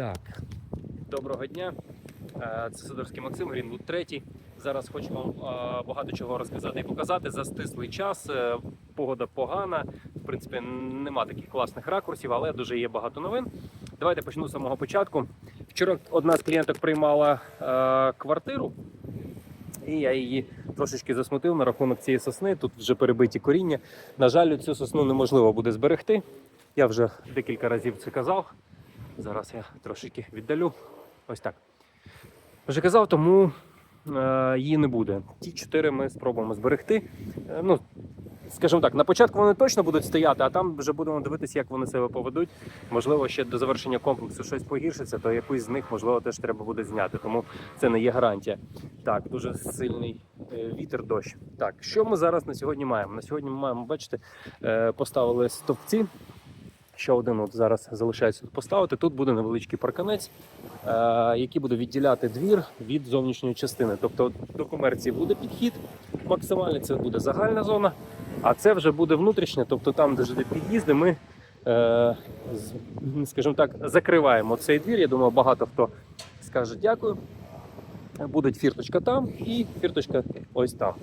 Так, доброго дня. Е, Це Сидорський Максим, Грінвуд 3. Зараз хочу вам е, багато чого розказати і показати за стислий час. Е, Погода погана. В принципі, нема таких класних ракурсів, але дуже є багато новин. Давайте почну з самого початку. Вчора одна з клієнток приймала квартиру, і я її трошечки засмутив на рахунок цієї сосни. Тут вже перебиті коріння. На жаль, цю сосну неможливо буде зберегти. Я вже декілька разів це казав. Зараз я трошки віддалю. Ось так. Вже казав, тому е, її не буде. Ті чотири ми спробуємо зберегти. Е, ну, скажімо так, на початку вони точно будуть стояти, а там вже будемо дивитися, як вони себе поведуть. Можливо, ще до завершення комплексу щось погіршиться, то якусь з них, можливо, теж треба буде зняти. Тому це не є гарантія. Так, дуже сильний е, вітер, дощ. Так, що ми зараз на сьогодні маємо? На сьогодні ми маємо, бачите, е, поставили стовпці. Ще один от зараз залишається тут поставити. Тут буде невеличкий парканець, е, який буде відділяти двір від зовнішньої частини. Тобто до комерції буде підхід максимальний, це буде загальна зона, а це вже буде внутрішня, тобто там, де жде під'їзди, ми, е, скажімо так, закриваємо цей двір. Я думаю, багато хто скаже дякую. Буде фірточка там і фірточка ось там.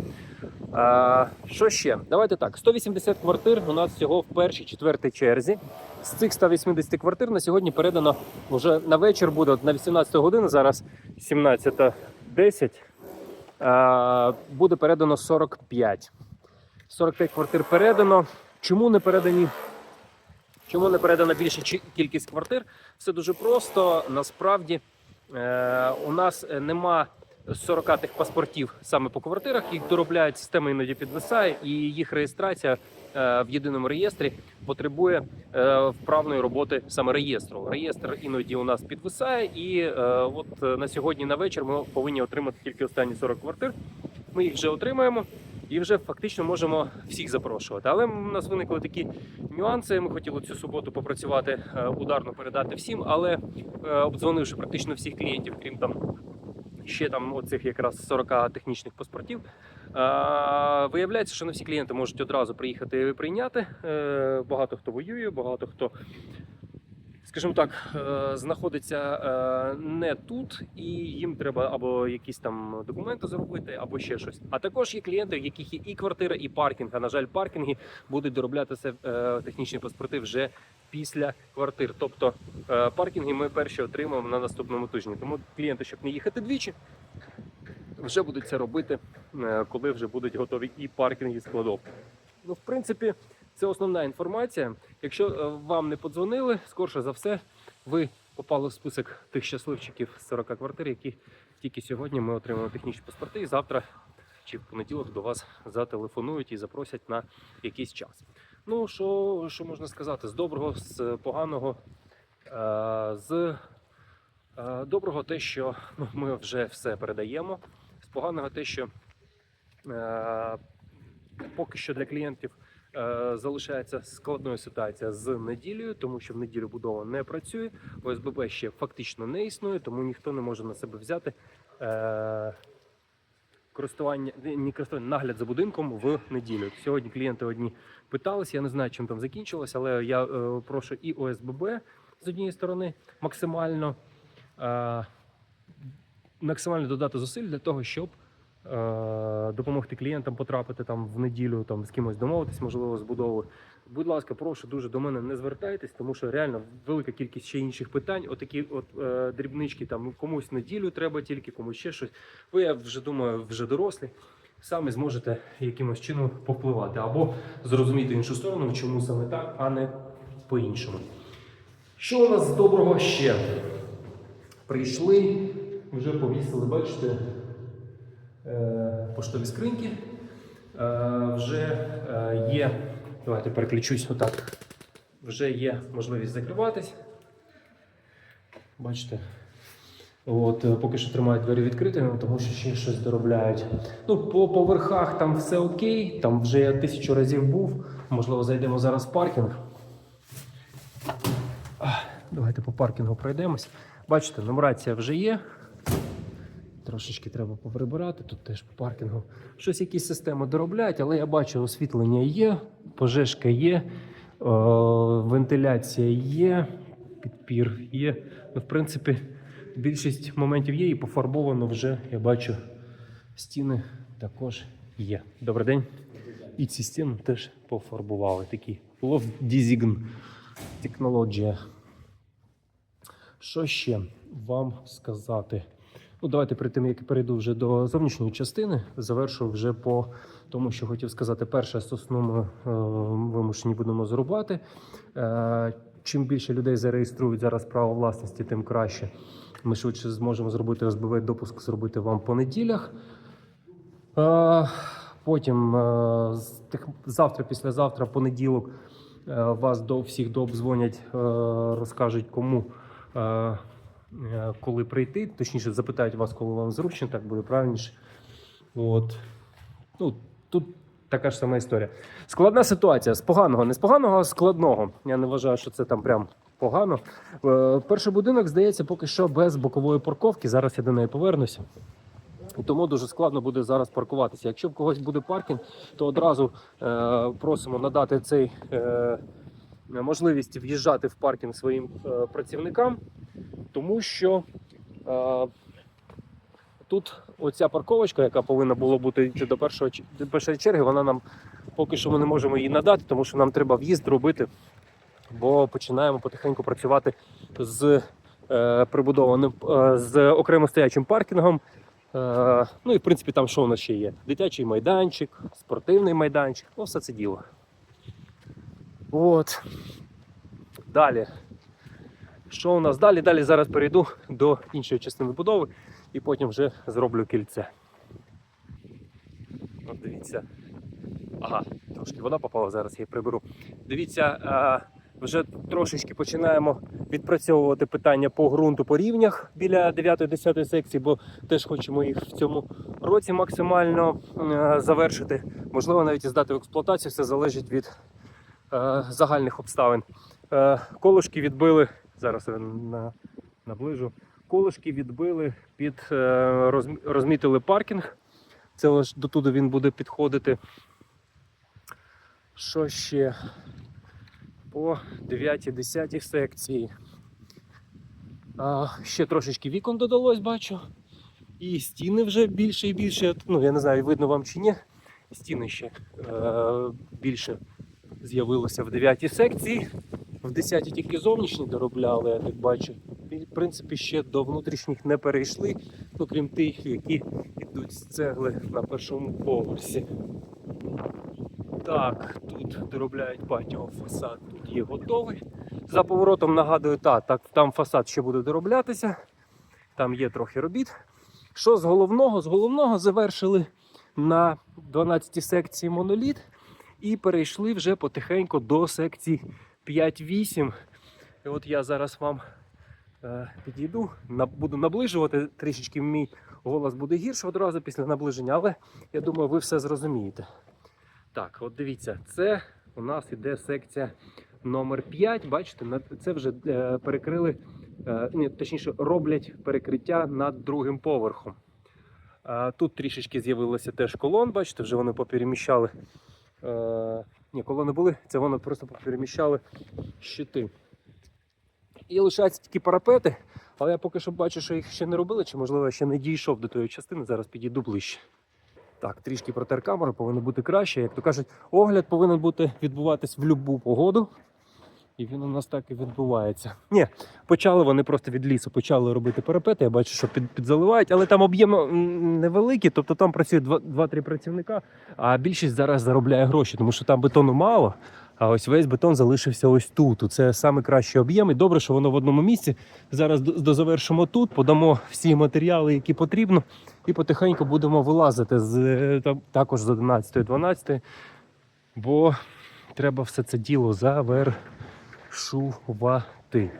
А, що ще? Давайте так: 180 квартир у нас всього в першій четвертій черзі. З цих 180 квартир на сьогодні передано вже на вечір буде на 18 годину, зараз 17.10. Буде передано 45. 45 квартир передано. Чому не передані? Чому не передана більша кількість квартир? Все дуже просто. Насправді е, у нас е, нема 40 тих паспортів саме по квартирах. Їх доробляють, система іноді підвисає, і їх реєстрація е, в єдиному реєстрі потребує е, вправної роботи саме реєстру. Реєстр іноді у нас підвисає, і е, от на сьогодні на вечір ми повинні отримати тільки останні 40 квартир. Ми їх вже отримаємо. І вже фактично можемо всіх запрошувати. Але у нас виникли такі нюанси. Ми хотіли цю суботу попрацювати ударно передати всім, але обдзвонивши практично всіх клієнтів, крім там ще там оцих якраз 40 технічних паспортів. е, Виявляється, що не всі клієнти можуть одразу приїхати і прийняти. Е, Багато хто воює, багато хто. Скажімо так, е, знаходиться е, не тут, і їм треба або якісь там документи зробити, або ще щось. А також є клієнти, в яких є і квартира, і паркінг. А на жаль, паркінги будуть дороблятися е, технічні паспорти вже після квартир. Тобто паркінги ми перші отримаємо на наступному тижні. Тому клієнти, щоб не їхати двічі, вже будуть це робити, коли вже будуть готові і паркінги, і. Ну, в принципі, це основна інформація. Якщо е, вам не подзвонили, скорше за все, ви попали в список тих щасливчиків з 40 квартир, які тільки сьогодні ми отримаємо технічні паспорти, і завтра чи в понеділок до вас зателефонують і запросять на якийсь час. Ну, що, що можна сказати? З доброго, з поганого, е, з е, доброго те, що ну, ми вже все передаємо. З поганого те, що поки що для клієнтів залишається складною ситуація з неділею, тому що в неділю будова не працює. ОСББ ще фактично не існує, тому ніхто не може на себе взяти е, користування, не користування, нагляд за будинком в неділю. Сьогодні клієнти одні питалися, я не знаю, чим там закінчилось, але я е, прошу і ОСББ з однієї сторони максимально, е, максимально додати зусиль для того, щоб е, допомогти клієнтам потрапити там в неділю, там з кимось домовитись, можливо, з будовою. Будь ласка, прошу дуже до мене не звертайтесь, тому що реально велика кількість ще інших питань. Отакі от е, дрібнички, там комусь неділю треба тільки, комусь ще щось. Ви я вже думаю, вже дорослі. Самі зможете якимось чином повпливати або зрозуміти іншу сторону, чому саме так, а не по-іншому. Що у нас доброго ще? Прийшли, вже повісили, бачите, е, поштові скриньки. Е, Вже е, є. Давайте переключусь отак. Вже є можливість закриватись. Бачите? От, е, поки що тримають двері відкритими, тому що ще щось доробляють. Ну, по поверхах там все окей, там вже я тисячу разів був. Можливо, зайдемо зараз в паркінг. Давайте по паркінгу пройдемось. Бачите, нумерація вже є. Трошечки треба поприбирати. Тут теж по паркінгу. Щось якісь системи доробляють, але я бачу, освітлення є, пожежка є, е, вентиляція є, підпір є. Ну, в принципі, більшість моментів є і пофарбовано вже, я бачу, стіни також є. Добрий день. І ці стіни теж пофарбували. Такі Love Design технологія. Що ще вам сказати? Ну, давайте перед тим, як перейду вже до зовнішньої частини, завершу вже по тому, що хотів сказати. Перше, ми е, вимушені будемо зрубати. Е, чим більше людей зареєструють зараз право власності, тим краще. Ми швидше зможемо зробити ОСБВ допуск, зробити вам по неділях. Е, Потім завтра, післязавтра, понеділок, вас до всіх дообдзвонять, е, розкажуть кому. Е, Коли прийти, точніше запитають вас, коли вам зручно, так буде правильніше. От. Ну, тут така ж сама історія. Складна ситуація з поганого, не з поганого, а складного. Я не вважаю, що це там прям погано. Е, Перший будинок, здається, поки що без бокової парковки. Зараз я до неї повернуся. Тому дуже складно буде зараз паркуватися. Якщо в когось буде паркінг, то одразу е, просимо надати цей е, можливість в'їжджати в паркінг своїм е, працівникам, тому що е, тут оця парковочка, яка повинна була бути до першого до першої черги, вона нам поки що ми не можемо її надати, тому що нам треба в'їзд робити, бо починаємо потихеньку працювати з е, прибудованим е, з окремо стоячим паркінгом. Е, ну і в принципі там що у нас ще є? Дитячий майданчик, спортивний майданчик, ну все це діло. От. Далі. Що у нас далі? Далі зараз перейду до іншої частини будови і потім вже зроблю кільце. От дивіться. Ага, трошки вода попала, зараз я її приберу. Дивіться, е, вже трошечки починаємо відпрацьовувати питання по ґрунту по рівнях біля 9-10 секції, бо теж хочемо їх в цьому році максимально е, завершити. Можливо, навіть і здати в експлуатацію, все залежить від загальних обставин. Е, колишки відбили, зараз я наближу. Колишки відбили під е, розмітили паркінг. Це ось дотуди він буде підходити. Що ще? По 9-10 секції. А, ще трошечки вікон додалось, бачу. І стіни вже більше і більше. Ну, я не знаю, видно вам чи ні. Стіни ще е, більше з'явилося в 9 секції. В 10 тільки зовнішні доробляли, я так бачу. В принципі, ще до внутрішніх не перейшли, ну крім тих, які йдуть з цегли на першому поверсі. Так, тут доробляють патіо фасад, тут є готовий. За поворотом нагадую, та, так, там фасад ще буде дороблятися, там є трохи робіт. Що з головного? З головного завершили на 12 секції моноліт і перейшли вже потихеньку до секції 5-8. І от я зараз вам е, підійду, на, буду наближувати, трішечки мій голос буде гірше одразу після наближення, але я думаю, ви все зрозумієте. Так, от дивіться, це у нас іде секція номер 5. Бачите, це вже е, перекрили, е, ні, точніше, роблять перекриття над другим поверхом. Е, тут трішечки з'явилося теж колон, бачите, вже вони попереміщали. Е, ні, колони були, це вони просто переміщали щити. І лишаються тільки парапети, але я поки що бачу, що їх ще не робили, чи можливо я ще не дійшов до тої частини, зараз підійду ближче. Так, трішки протер камеру повинно бути краще. Як то кажуть, огляд повинен бути відбуватись в будь-яку погоду. І він у нас так і відбувається. Ні, почали вони просто від лісу, почали робити парапети. Я бачу, що під, підзаливають, але там об'єм невеликий, тобто там працює 2-3 працівника, а більшість зараз заробляє гроші, тому що там бетону мало. А ось весь бетон залишився ось тут. Це саме кращий об'єм. І добре, що воно в одному місці. Зараз до- дозавершимо тут, подамо всі матеріали, які потрібно, і потихеньку будемо вилазити з е, також з 11-12, бо треба все це діло завершувати.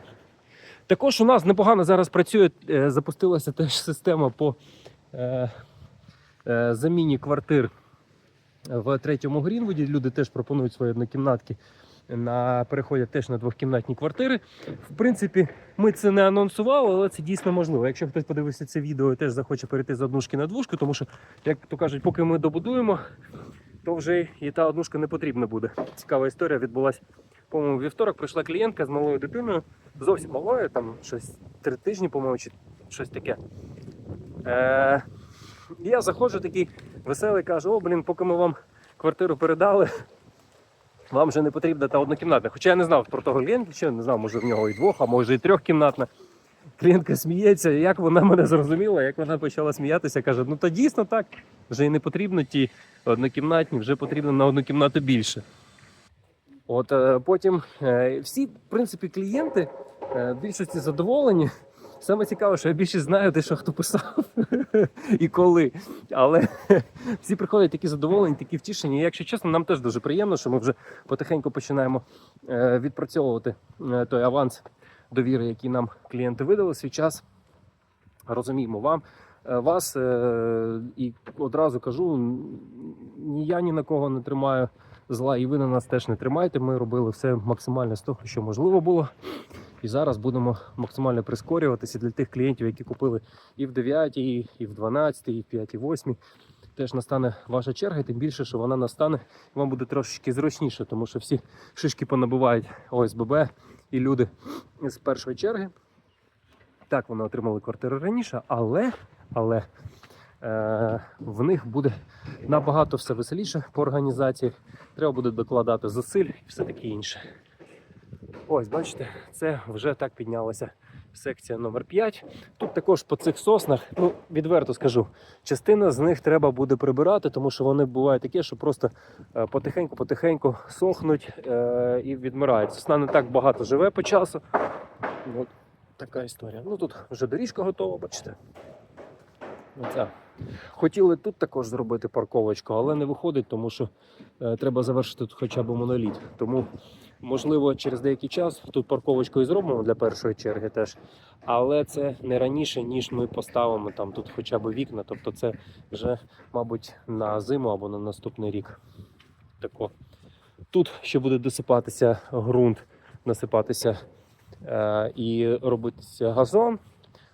Також у нас непогано зараз працює, е, запустилася теж система по е, е, заміні квартир в третьому Грінвуді. Люди теж пропонують свої однокімнатки. На переходять теж на двохкімнатні квартири. В принципі, ми це не анонсували, але це дійсно можливо. Якщо хтось подивився це відео і теж захоче перейти з однушки на двушку, тому що, як то кажуть, поки ми добудуємо, то вже і та однушка не потрібна буде. Цікава історія відбулася по-моєму, вівторок прийшла клієнтка з малою дитиною, зовсім малою, там щось три тижні, по-моєму, чи щось таке. Е, я заходжу такий веселий, кажу: о, блін, поки ми вам квартиру передали, вам вже не потрібна та однокімнатна. Хоча я не знав про того клієнта, ще не знав, може в нього і двох, а може і трьохкімнатна. Клієнтка сміється, як вона мене зрозуміла, як вона почала сміятися, каже: ну та дійсно так, вже і не потрібно ті однокімнатні, вже потрібно на одну кімнату більше. От е, потім е, всі, в принципі, клієнти е, в більшості задоволені. Саме цікаве, що я більше знаю, де що хто писав і коли. Але всі приходять такі задоволені, такі втішені. І якщо чесно, нам теж дуже приємно, що ми вже потихеньку починаємо відпрацьовувати той аванс довіри, який нам клієнти видали свій час. Розуміємо вам. Вас і одразу кажу, ні я ні на кого не тримаю зла, і ви на нас теж не тримайте. Ми робили все максимально з того, що можливо було. І зараз будемо максимально прискорюватися для тих клієнтів, які купили і в 9, і в 12, і в 5, і в 8. Теж настане ваша черга, і тим більше, що вона настане, вам буде трошечки зручніше, тому що всі шишки понабивають ОСББ і люди з першої черги. Так, вони отримали квартиру раніше, але, але в них буде набагато все веселіше по організації. Треба буде докладати зусиль і все таке інше. Ось, бачите, це вже так піднялася секція номер 5. Тут також по цих соснах, ну відверто скажу, частина з них треба буде прибирати, тому що вони бувають такі, що просто е, потихеньку-потихеньку сохнуть е, і відмирають. Сосна не так багато живе по часу. От така історія. Ну тут вже доріжка готова, бачите. Оця. Хотіли тут також зробити парковочку, але не виходить, тому що е, треба завершити тут хоча б моноліт. Тому, можливо, через деякий час тут парковочку і зробимо для першої черги теж. Але це не раніше, ніж ми поставимо там тут хоча б вікна. Тобто це вже, мабуть, на зиму або на наступний рік. Тако. Тут ще буде досипатися ґрунт, насипатися е, і робитися газон.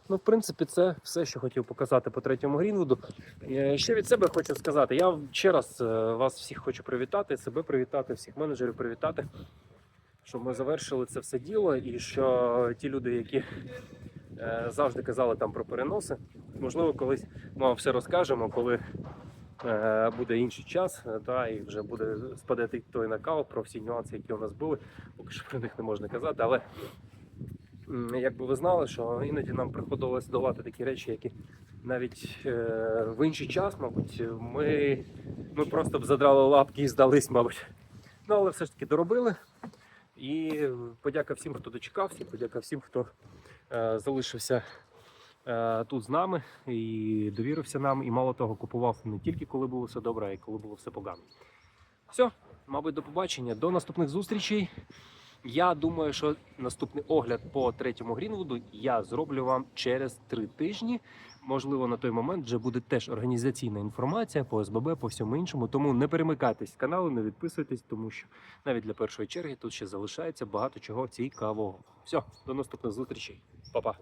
Ну, в принципі, це все, що хотів показати по третьому Грінвуду. Е, Ще від себе хочу сказати. Я ще раз е, вас всіх хочу привітати, себе привітати, всіх менеджерів привітати, щоб ми завершили це все діло, і що ті люди, які е, завжди казали там про переноси, можливо, колись ми вам все розкажемо, коли буде інший час, та, і вже буде спаде той накал про всі нюанси, які у нас були. Поки що про них не можна казати, але Якби ви знали, що іноді нам приходилось долати такі речі, які навіть е, в інший час, мабуть, ми, ми просто б задрали лапки і здались, мабуть. Ну, але все ж таки доробили. І подяка всім, хто дочекався, подяка всім, хто е, залишився е, тут з нами і довірився нам. І мало того, купував не тільки коли було все добре, а й коли було все погано. Все, мабуть, до побачення, до наступних зустрічей. Я думаю, що наступний огляд по третьому Грінвуду я зроблю вам через три тижні. Можливо, на той момент вже буде теж організаційна інформація по СББ, по всьому іншому. Тому не перемикайтесь з каналу, не відписуйтесь, тому що навіть для першої черги тут ще залишається багато чого цікавого. Все, до наступних зустрічей. Па-па.